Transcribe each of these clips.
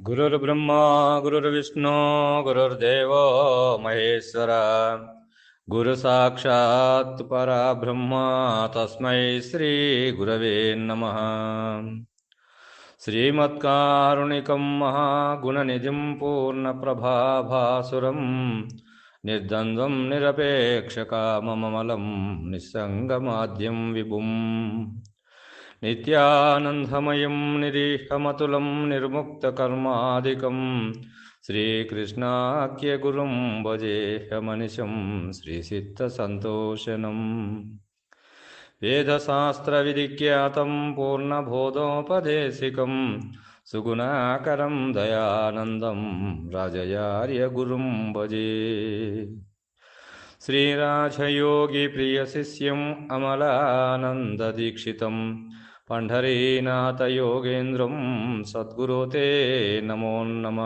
गुरुर्ब्रह्मा गुरुर्विष्णु गुरुर्देव महेश्वर गुरुसाक्षात् परब्रह्म तस्मै श्रीगुरवे नमः श्रीमत्कारुणिकं महागुणनिधिं पूर्णप्रभाभासुरं निर्द्वन्द्वं निरपेक्षकाममलं निस्सङ्गमाद्यं विभुम् नित्यानन्दमयं निरीहमतुलं निर्मुक्तकर्मादिकं श्रीकृष्णाख्यगुरुं भजेहमनिशं श्रीसिद्धसन्तोषणम् वेदशास्त्रविधिख्यातं पूर्णबोधोपदेशिकं सुगुणाकरं दयानन्दं राजयार्यगुरुं भजे श्रीराजयोगिप्रियशिष्यम् పండరీనాథ యోగేంద్రం సద్గురు నమో నమ.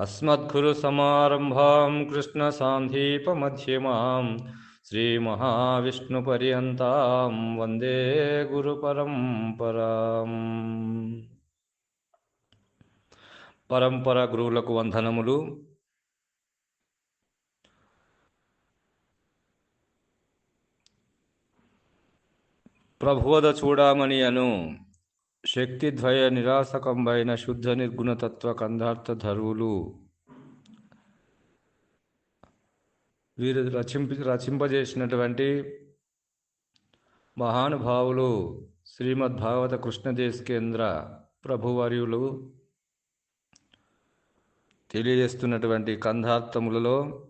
అస్మద్గురు అస్మద్గురుసమారంభాం కృష్ణసాంధీపమ్యమాం శ్రీమహావిష్ణుపర్యంతం వందే గురు గురుపరంపరాం పరంపర గురువులకు వందనములు. ప్రబోధ చూడామని అను శక్తిద్వయ నిరాసకంబైన శుద్ధ నిర్గుణతత్వ కందార్థ ధరువులు. వీరు రచింప రచింపజేసినటువంటి మహానుభావులు శ్రీమద్ భాగవత కృష్ణదేశకేంద్ర ప్రభువర్యులు తెలియజేస్తున్నటువంటి కందార్థములలో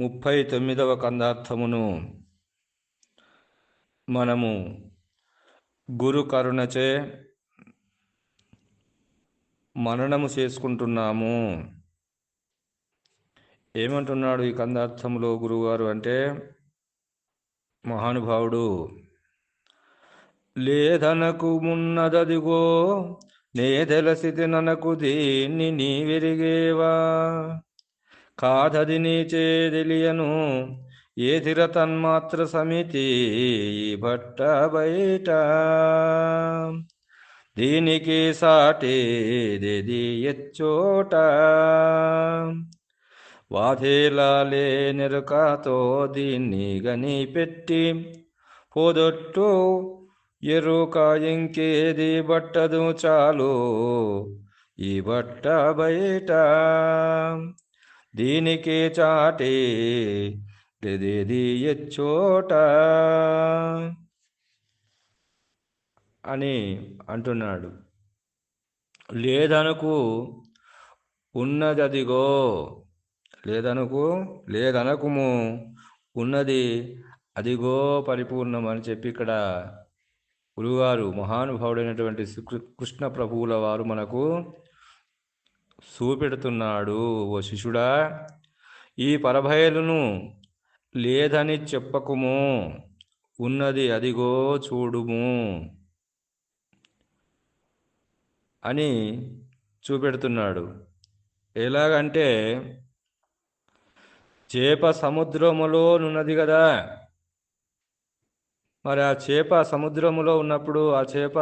ముప్పై తొమ్మిదవ కందార్థమును మనము గురు కరుణచే మననము చేసుకుంటున్నాము. ఏమంటున్నాడు ఈ కందార్థంలో గురువుగారు అంటే మహానుభావుడు లేదనకు మున్నదదిగో నే తెలసితి ననకు దీన్ని నీ విరిగేవా కాదది నీచే చేదెలియను ఏదిర తన్మాత్ర సమితి భట్ట బయట? దీనికి సాటేది ఎచ్చోట? వాధేలాలే నెరుకాతో దీన్ని గని పెట్టి పోదొట్టు ఎరుక ఇంకేది బట్టదు చాలు ఈ బట్ట బయట? దీనికి చాటే లేదేది ఎచ్చోట అని అంటున్నాడు. లేదనుకు ఉన్నది అదిగో లేదనుకు లేదనకుము ఉన్నది అదిగో పరిపూర్ణం అని చెప్పి ఇక్కడ గురుగారు మహానుభావుడైనటువంటి కృష్ణ ప్రభువుల వారు మనకు చూపెడుతున్నాడు ఓ శిష్యుడా ఈ పరభయలను లేదని చెప్పకుము ఉన్నది అదిగో చూడుము అని చూపెడుతున్నాడు. ఎలాగంటే చేప సముద్రములో ఉన్నది కదా. మరి ఆ చేప సముద్రములో ఉన్నప్పుడు ఆ చేప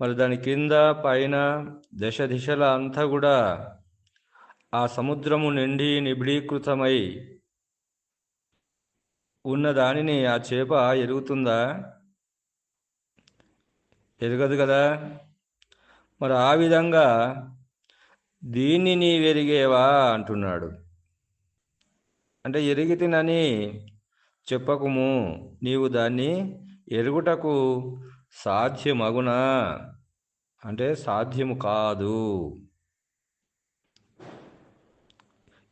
మరి దాని కింద పైన దశ దిశల అంతా కూడా ఆ సముద్రము నిండి నిబిడీకృతమై ఉన్న దానిని ఆ చేప ఎరుగుతుందా? ఎరగదు కదా? మరి ఆ విధంగా దీన్ని నీ వెరిగేవా అంటున్నాడు. అంటే ఎరిగితినని చెప్పకుము నీవు దాన్ని ఎరుగుటకు సాధ్యమగునా? అంటే సాధ్యము కాదు.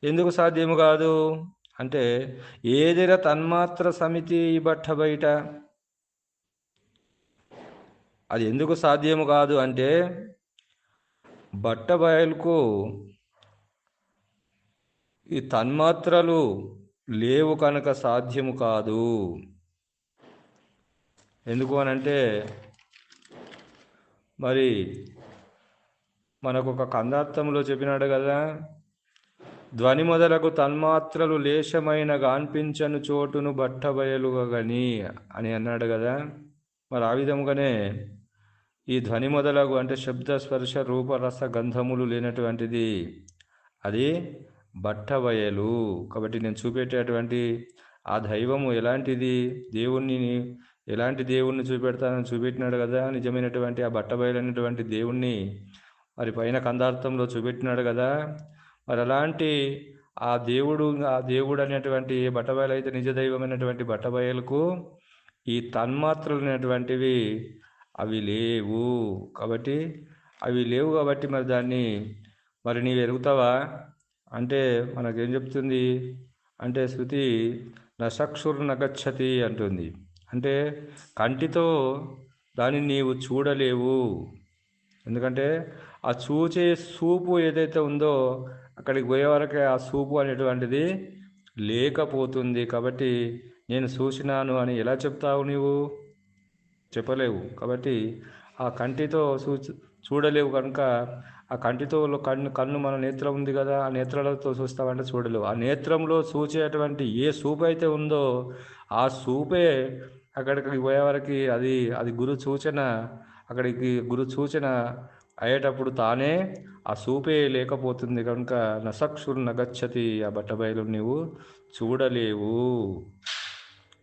ఎందుకు సాధ్యము కాదు? అంటే ఏదిర తన్మాత్ర సమితి బట్ట బయట? అది ఎందుకు సాధ్యము కాదు అంటే బట్ట బయలుకు ఈ తన్మాత్రలు లేవు కనుక సాధ్యము కాదు. ఎందుకు అనంటే మరి మనకు ఒక కందార్థంలో చెప్పినాడు కదా ధ్వని మొదలకు తన్మాత్రలు లేశమైన గాన్పించను చోటును బట్టబయలుగని అని అన్నాడు కదా. మరి ఆ విధముగానే ఈ ధ్వని మొదలగు అంటే శబ్ద స్పర్శ రూపరస గంధములు లేనటువంటిది అది బట్టబయలు. కాబట్టి నేను చూపెట్టేటువంటి ఆ దైవము ఎలాంటిది? దేవుణ్ణి ఎలాంటి దేవుణ్ణి చూపెడతానని చూపెట్టినాడు కదా. నిజమైనటువంటి ఆ బట్టబయలైనటువంటి దేవుణ్ణి మరి పైన కందార్థంలో చూపెట్టినాడు కదా. మరి అలాంటి ఆ దేవుడు ఆ దేవుడు అనేటువంటి బట్టబయలు అయితే నిజ దైవమైనటువంటి బట్టబయలకు ఈ తన్మాత్రలు అనేటువంటివి అవి లేవు. కాబట్టి అవి లేవు కాబట్టి మరి దాన్ని మరి నీవు ఎరుగుతావా? అంటే మనకేం చెప్తుంది? అంటే శృతి నసక్షుర్ నగచ్చతి అంటుంది. అంటే కంటితో దాన్ని నీవు చూడలేవు. ఎందుకంటే ఆ చూచే సూపు ఏదైతే ఉందో అక్కడికి పోయే వరకే ఆ సూపు అనేటువంటిది లేకపోతుంది కాబట్టి నేను చూసినాను అని ఎలా చెప్తావు నీవు? చెప్పలేవు. కాబట్టి ఆ కంటితో చూ చూడలేవు కనుక ఆ కంటితో కన్ను కన్ను మన నేత్రం ఉంది కదా ఆ నేత్రాలతో చూస్తామంటే చూడలేవు. ఆ నేత్రంలో చూచేటువంటి ఏ సూపు అయితే ఉందో ఆ సూపే అక్కడికి పోయేవరకు అది అది గురు సూచన అక్కడికి గురు సూచన అయ్యేటప్పుడు తానే ఆ సూపే లేకపోతుంది కనుక నసక్షురు నగచ్చతి ఆ బట్టబయలు నీవు చూడలేవు.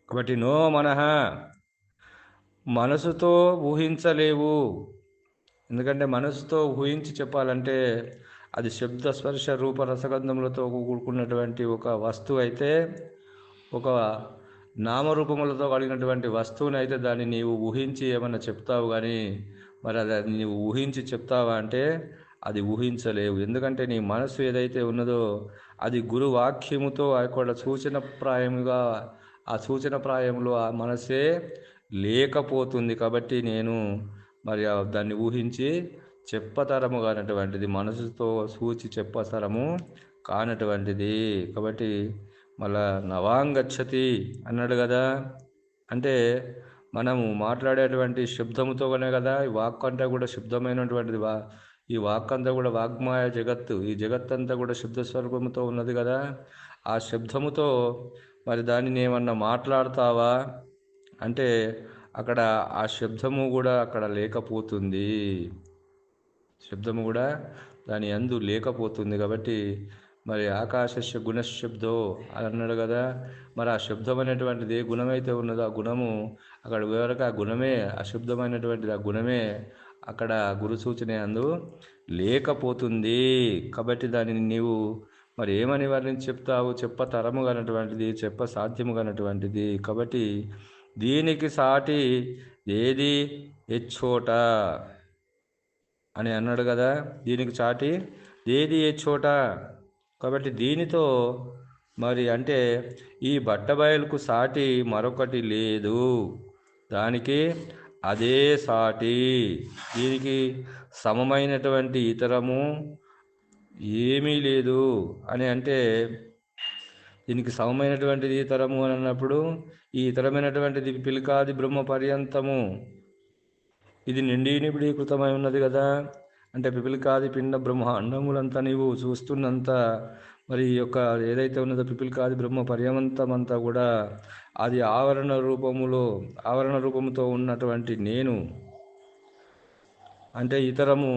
కాబట్టి నో మనహ మనసుతో ఊహించలేవు. ఎందుకంటే మనసుతో ఊహించి చెప్పాలంటే అది శబ్ద స్పర్శ రూప రసగంధములతో కూడుకున్నటువంటి ఒక వస్తువు అయితే ఒక నామరూపములతో కలిగినటువంటి వస్తువుని అయితే దాన్ని నీవు ఊహించి ఏమైనా చెప్తావు కానీ మరి అది నీవు ఊహించి చెప్తావా అంటే అది ఊహించలేవు. ఎందుకంటే నీ మనసు ఏదైతే ఉన్నదో అది గురు వాక్యముతో అక్కడ సూచన ప్రాయముగా ఆ సూచన ప్రాయంలో ఆ మనసే లేకపోతుంది కాబట్టి నేను మరి దాన్ని ఊహించి చెప్పతరము కానటువంటిది మనసుతో సూచి చెప్పతరము కానటువంటిది. కాబట్టి మళ్ళా నవాంగచ్చతి అన్నాడు కదా. అంటే మనము మాట్లాడేటువంటి శబ్దముతోనే కదా ఈ వాక్ అంతా కూడా శుద్ధమైనటువంటిది వా ఈ వాక్ అంతా కూడా వాగ్మాయ జగత్తు ఈ జగత్ అంతా కూడా శబ్ద స్వరూపముతో ఉన్నది కదా. ఆ శబ్దముతో మరి దానిని ఏమన్నా మాట్లాడతావా? అంటే అక్కడ ఆ శబ్దము కూడా అక్కడ లేకపోతుంది. శబ్దము కూడా దాని అందు లేకపోతుంది కాబట్టి మరి ఆకాశస్య గుణశబ్దో అని అన్నాడు కదా. మరి ఆ శబ్దం అనేటువంటిది ఏ గుణమైతే ఉన్నదో ఆ గుణము అక్కడ వరకు ఆ గుణమే అశుద్ధమైనటువంటిది ఆ గుణమే అక్కడ గురు సూచన అందు లేకపోతుంది. కాబట్టి దానిని నీవు మరి ఏమని వారిని చెప్తావు? చెప్ప తరము కానటువంటిది చెప్ప సాధ్యము కానటువంటిది కాబట్టి దీనికి సాటి ఏది? ఎచ్చోట అని అన్నాడు కదా దీనికి చాటి ఏది? ఎచ్చోట. కాబట్టి దీనితో మరి అంటే ఈ బట్టబయలుకు సాటి మరొకటి లేదు. దానికి అదే సాటి. దీనికి సమమైనటువంటి ఇతరము ఏమీ లేదు అని అంటే దీనికి సమమైనటువంటిది ఇతరము అని అన్నప్పుడు ఈ ఇతరమైనటువంటిది పిలికాది బ్రహ్మ పర్యంతము. ఇది నిండి నిబిడీకృతమై ఉన్నది కదా. అంటే పిపిలికాది పిండ బ్రహ్మాండములంతా నీవు చూస్తున్నంత మరి ఈ యొక్క ఏదైతే ఉన్నదో పిపిలికాది బ్రహ్మ పర్యవంతమంతా కూడా అది ఆవరణ రూపములో ఆవరణ రూపముతో ఉన్నటువంటి నేను. అంటే ఇతరము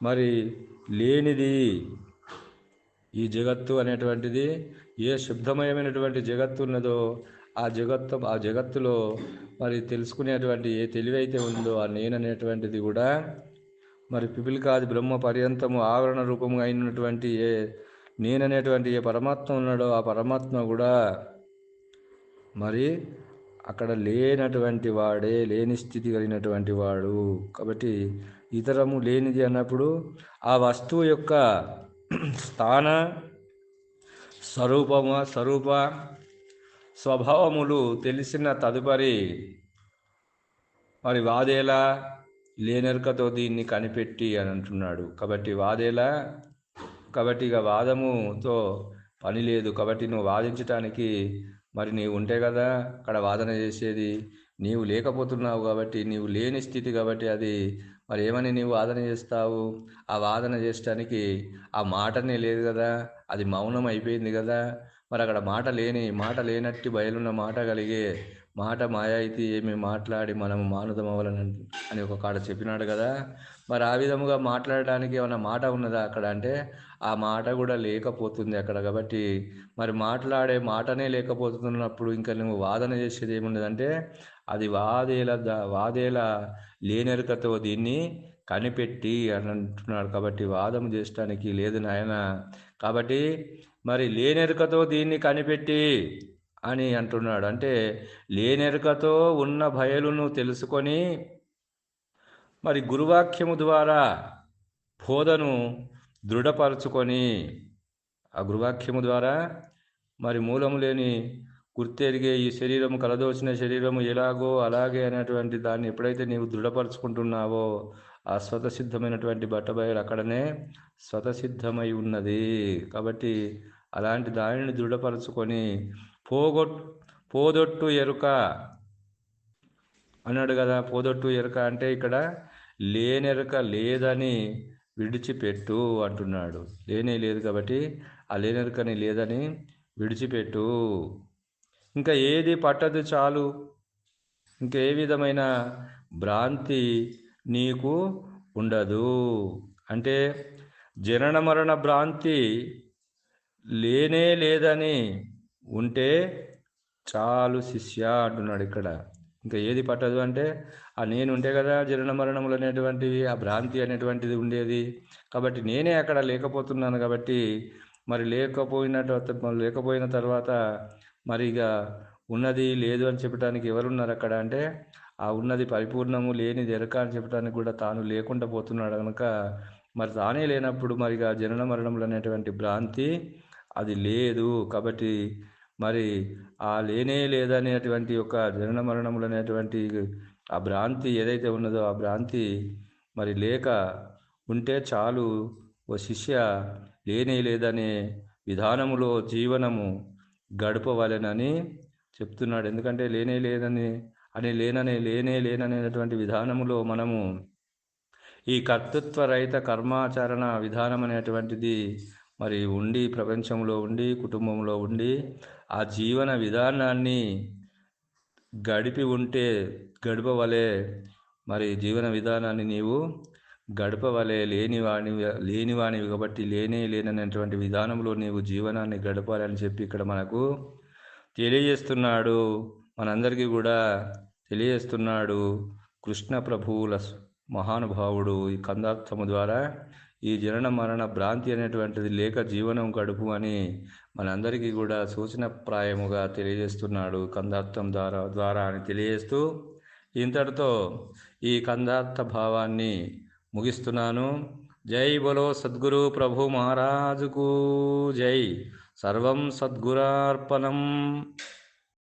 మరి లేనిది ఈ జగత్తు అనేటువంటిది ఏ శుద్ధమయమైనటువంటి జగత్తు ఉన్నదో ఆ జగత్తు ఆ జగత్తులో మరి తెలుసుకునేటువంటి ఏ తెలివైతే ఉందో ఆ నేను అనేటువంటిది కూడా మరి పిపిలికాది బ్రహ్మ పర్యంతము ఆవరణ రూపము అయినటువంటి ఏ నేననేటువంటి ఏ పరమాత్మ ఉన్నాడో ఆ పరమాత్మ కూడా మరి అక్కడ లేనటువంటి వాడే లేని స్థితి కలిగినటువంటి వాడు. కాబట్టి ఇతరము లేనిది అన్నప్పుడు ఆ వస్తువు యొక్క స్థాన స్వరూపము స్వరూప స్వభావములు తెలిసిన తదుపరి మరి వాదేలా లేనెరకతో దీన్ని కనిపెట్టి అని అంటున్నాడు. కాబట్టి వాదేలా కాబట్టి ఇక వాదముతో పని లేదు. కాబట్టి నువ్వు వాదించటానికి మరి నీవు ఉంటే కదా అక్కడ వాదన చేసేది. నీవు లేకపోతున్నావు కాబట్టి నీవు లేని స్థితి కాబట్టి అది మరి ఏమని నీవు వాదన చేస్తావు? ఆ వాదన చేయడానికి ఆ మాటనే లేదు కదా. అది మౌనం అయిపోయింది కదా. మరి అక్కడ మాట లేని మాట లేనట్టి బయలున్న మాట కలిగే మాట మాయ అయితే ఏమి మాట్లాడి మనం మానుదమవ్వాలని అని ఒక కాడ చెప్పినాడు కదా. మరి ఆ విధముగా మాట్లాడడానికి ఏమైనా మాట ఉన్నదా అక్కడ? అంటే ఆ మాట కూడా లేకపోతుంది అక్కడ కాబట్టి మరి మాట్లాడే మాటనే లేకపోతున్నప్పుడు ఇంకా నువ్వు వాదన చేసేది ఏముండదంటే అది వాదేల వాదేల లేనెరుకతో దీన్ని కనిపెట్టి అని అంటున్నాడు కాబట్టి వాదం చేయడానికి లేదు నాయన. కాబట్టి మరి లేనెరుకతో దీన్ని కనిపెట్టి అని అంటున్నాడు. అంటే లేనెరుకతో ఉన్న భయలును తెలుసుకొని మరి గురువాక్యము ద్వారా బోధను దృఢపరచుకొని ఆ గురువాక్యము ద్వారా మరి మూలము లేని గుర్తెరిగే ఈ శరీరము కలదోచిన శరీరము ఎలాగో అలాగే అనేటువంటి దాన్ని ఎప్పుడైతే నీవు దృఢపరచుకుంటున్నావో ఆ స్వతసిద్ధమైనటువంటి బట్టబయలు అక్కడనే స్వతసిద్ధమై ఉన్నది. కాబట్టి అలాంటి దానిని దృఢపరచుకొని పోగొట్ పోదొట్టు ఎరుక అన్నాడు కదా పోదొట్టు ఎరుక అంటే ఇక్కడ లేనెరుక లేదని విడిచిపెట్టు అంటున్నాడు. లేనే లేదు కాబట్టి ఆ లేనెరుకని లేదని విడిచిపెట్టు. ఇంకా ఏది పట్టదు చాలు. ఇంకా ఏ విధమైన భ్రాంతి నీకు ఉండదు. అంటే జనన మరణ భ్రాంతి లేనే లేదని ఉంటే చాలు శిష్య అంటున్నాడు ఇక్కడ. ఇంకా ఏది పట్టదు అంటే ఆ నేను ఉంటే కదా జనన మరణములు అనేటువంటివి ఆ భ్రాంతి అనేటువంటిది ఉండేది. కాబట్టి నేనే అక్కడ లేకపోతున్నాను కాబట్టి మరి లేకపోయిన లేకపోయిన తర్వాత మరి ఇక ఉన్నది లేదు అని చెప్పడానికి ఎవరున్నారు అక్కడ? అంటే ఆ ఉన్నది పరిపూర్ణము లేని ఎరక అని చెప్పడానికి కూడా తాను లేకుండా పోతున్నాడు కనుక మరి తానే లేనప్పుడు మరి ఇక జనన మరణములు అనేటువంటి భ్రాంతి అది లేదు. కాబట్టి మరి ఆ లేనే లేదనేటువంటి ఒక జనన మరణములు అనేటువంటి ఆ భ్రాంతి ఏదైతే ఉన్నదో ఆ భ్రాంతి మరి లేక ఉంటే చాలు ఓ శిష్య లేనే లేదనే విధానములో జీవనము గడపవలెనని చెప్తున్నాడు. ఎందుకంటే లేనే లేదని అని లేననే లేనే లేననేటువంటి విధానములో మనము ఈ కర్తృత్వ రహిత కర్మాచరణ విధానం అనేటువంటిది మరి ఉండి ప్రపంచంలో ఉండి కుటుంబంలో ఉండి ఆ జీవన విధానాన్ని గడిపి ఉంటే గడపవలే మరి జీవన విధానాన్ని నీవు గడపవలే లేనివాణి లేనివాణివి కాబట్టి లేనే లేననేటువంటి విధానంలో నీవు జీవనాన్ని గడపాలని చెప్పి ఇక్కడ మనకు తెలియజేస్తున్నాడు. మనందరికీ కూడా తెలియజేస్తున్నాడు కృష్ణ ప్రభువుల మహానుభావుడు ఈ కందార్థము ద్వారా. ఈ జనన మరణ భ్రాంతి అనేటువంటిది లేక జీవనం గడుపు అని మనందరికీ కూడా సూచనప్రాయముగా తెలియజేస్తున్నాడు కందార్థం ద్వారా ద్వారా అని తెలియజేస్తూ ఇంతటితో ఈ కందార్థ భావాన్ని ముగిస్తున్నాను. జై బలో సద్గురు ప్రభు మహారాజుకు జై. సర్వం సద్గురార్పణం.